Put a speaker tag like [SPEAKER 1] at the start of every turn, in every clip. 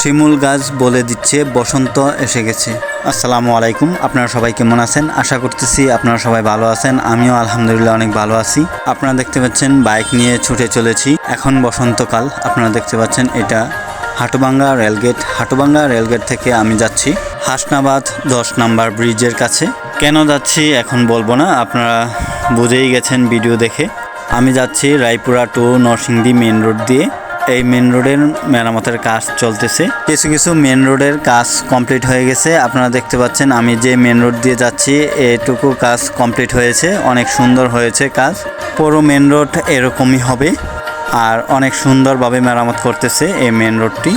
[SPEAKER 1] শিমুল গাছ বলে দিচ্ছে, বসন্ত এসে গেছে। আসসালামু আলাইকুম, আপনারা সবাই কেমন আছেন? আশা করতেছি আপনারা সবাই ভালো আছেন, আমিও আলহামদুলিল্লাহ অনেক ভালো আছি। আপনারা দেখতে পাচ্ছেন, বাইক নিয়ে ছুটে চলেছি। এখন বসন্তকাল, আপনারা দেখতে পাচ্ছেন এটা হাটুবাঙ্গা রেলগেট। হাটুবাঙ্গা রেলগেট থেকে আমি যাচ্ছি হাসনাবাদ দশ নাম্বার ব্রিজের কাছে। কেন যাচ্ছি এখন বলব না, আপনারা বুঝেই গেছেন ভিডিও দেখে। আমি যাচ্ছি Raipura to Narsingdi main road দিয়ে। এই মেন রোডের মেরামতের কাজ চলতেছে। কিছু কিছু মেন রোডের কাজ কমপ্লিট হয়ে গেছে। আপনারা দেখতে পাচ্ছেন, আমি যে মেন রোড দিয়ে যাচ্ছি, এটুকু কাজ কমপ্লিট হয়েছে। অনেক সুন্দর হয়েছে কাজ। পুরো মেন রোড এরকমই হবে। আর অনেক সুন্দরভাবে মেরামত করতেছে এই মেন রোডটি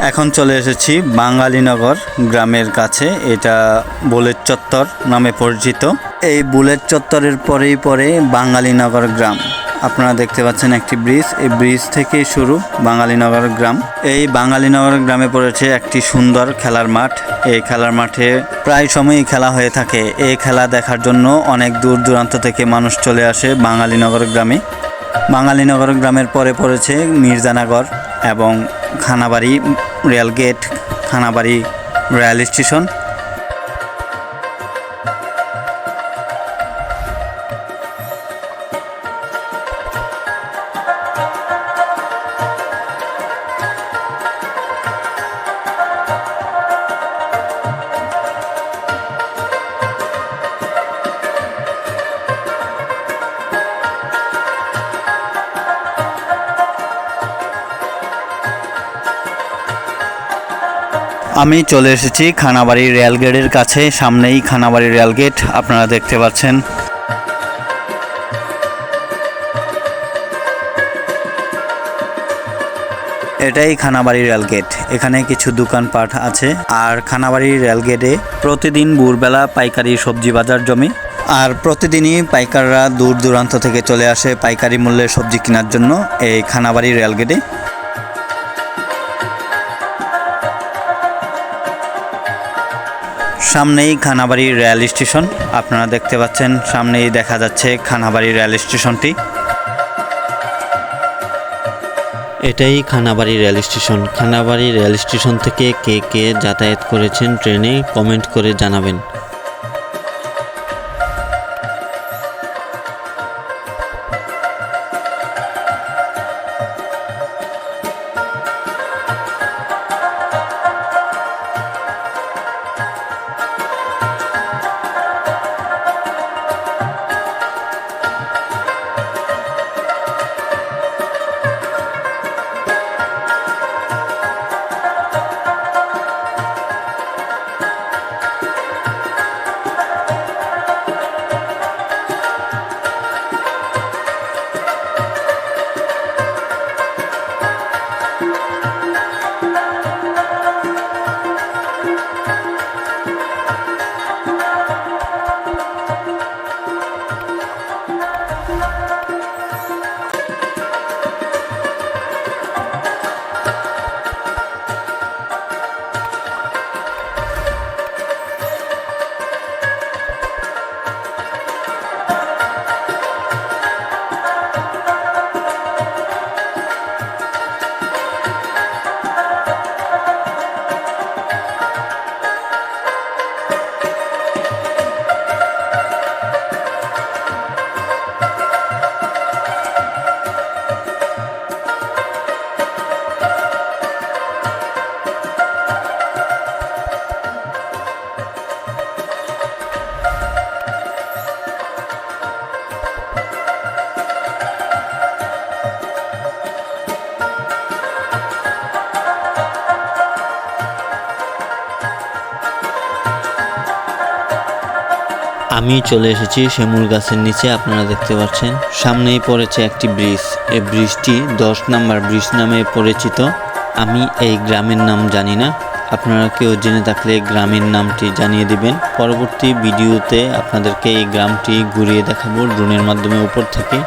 [SPEAKER 1] এখন চলে এসেছি বাঙালিনগর গ্রামের কাছে। এটা বুলেট চত্বর নামে পরিচিত। এই বুলেট চত্বরের পরেই পরে বাঙালিনগর গ্রাম। আপনারা দেখতে পাচ্ছেন একটি ব্রিজ। এই ব্রিজ থেকেই শুরু বাঙালিনগর গ্রাম। এই বাঙালিনগর গ্রামে পড়েছে একটি সুন্দর খেলার মাঠ। এই খেলার মাঠে প্রায় সময়ই খেলা হয়ে থাকে। এই খেলা দেখার জন্য অনেক দূর দূরান্ত থেকে মানুষ চলে আসে বাঙালিনগর গ্রামে। বাঙালিনগর গ্রামের পরে পড়েছে মির্জানগর এবং Khanabari rail gate, Khanabari rail station. আমি চলে এসেছি খানাবাড়ি রেলগেটের কাছে, সামনেই খানাবাড়ি রেলগেট আপনারা দেখতে পাচ্ছেন। এটাই খানাবাড়ি রেলগেট এখানে কিছু দোকানপাট আছে। আর খানাবাড়ি রেলগেটে প্রতিদিন ভোরবেলা পাইকারি সবজি বাজার জমে। আর প্রতিদিনই পাইকাররা দূর দূরান্ত থেকে চলে আসে পাইকারি মূল্যে সবজি কেনার জন্য এই খানাবাড়ি রেলগেটে সামনেই খানাবাড়ি রেল স্টেশন। আপনারা দেখতে পাচ্ছেন, সামনেই দেখা যাচ্ছে খানাবাড়ি রেল স্টেশনটি।
[SPEAKER 2] এটাই Khanabari rail station. Khanabari rail station থেকে কে কে যাতায়াত করেছেন ট্রেনে কমেন্ট করে জানাবেন। আমি চলে এসেছি শ্যামুল গাছের নিচে, আপনারা দেখতে পাচ্ছেন। সামনেই পড়েছে একটি ব্রিজ। এই ব্রিজটি দশ নাম্বার ব্রিজ নামে পরিচিত। আমি এই গ্রামের নাম জানি না। আপনারা কেউ জেনে থাকলে গ্রামের নামটি জানিয়ে দিবেন। পরবর্তী ভিডিওতে আপনাদেরকে এই গ্রামটি ঘুরিয়ে দেখাবো ড্রোনের মাধ্যমে উপর থেকে।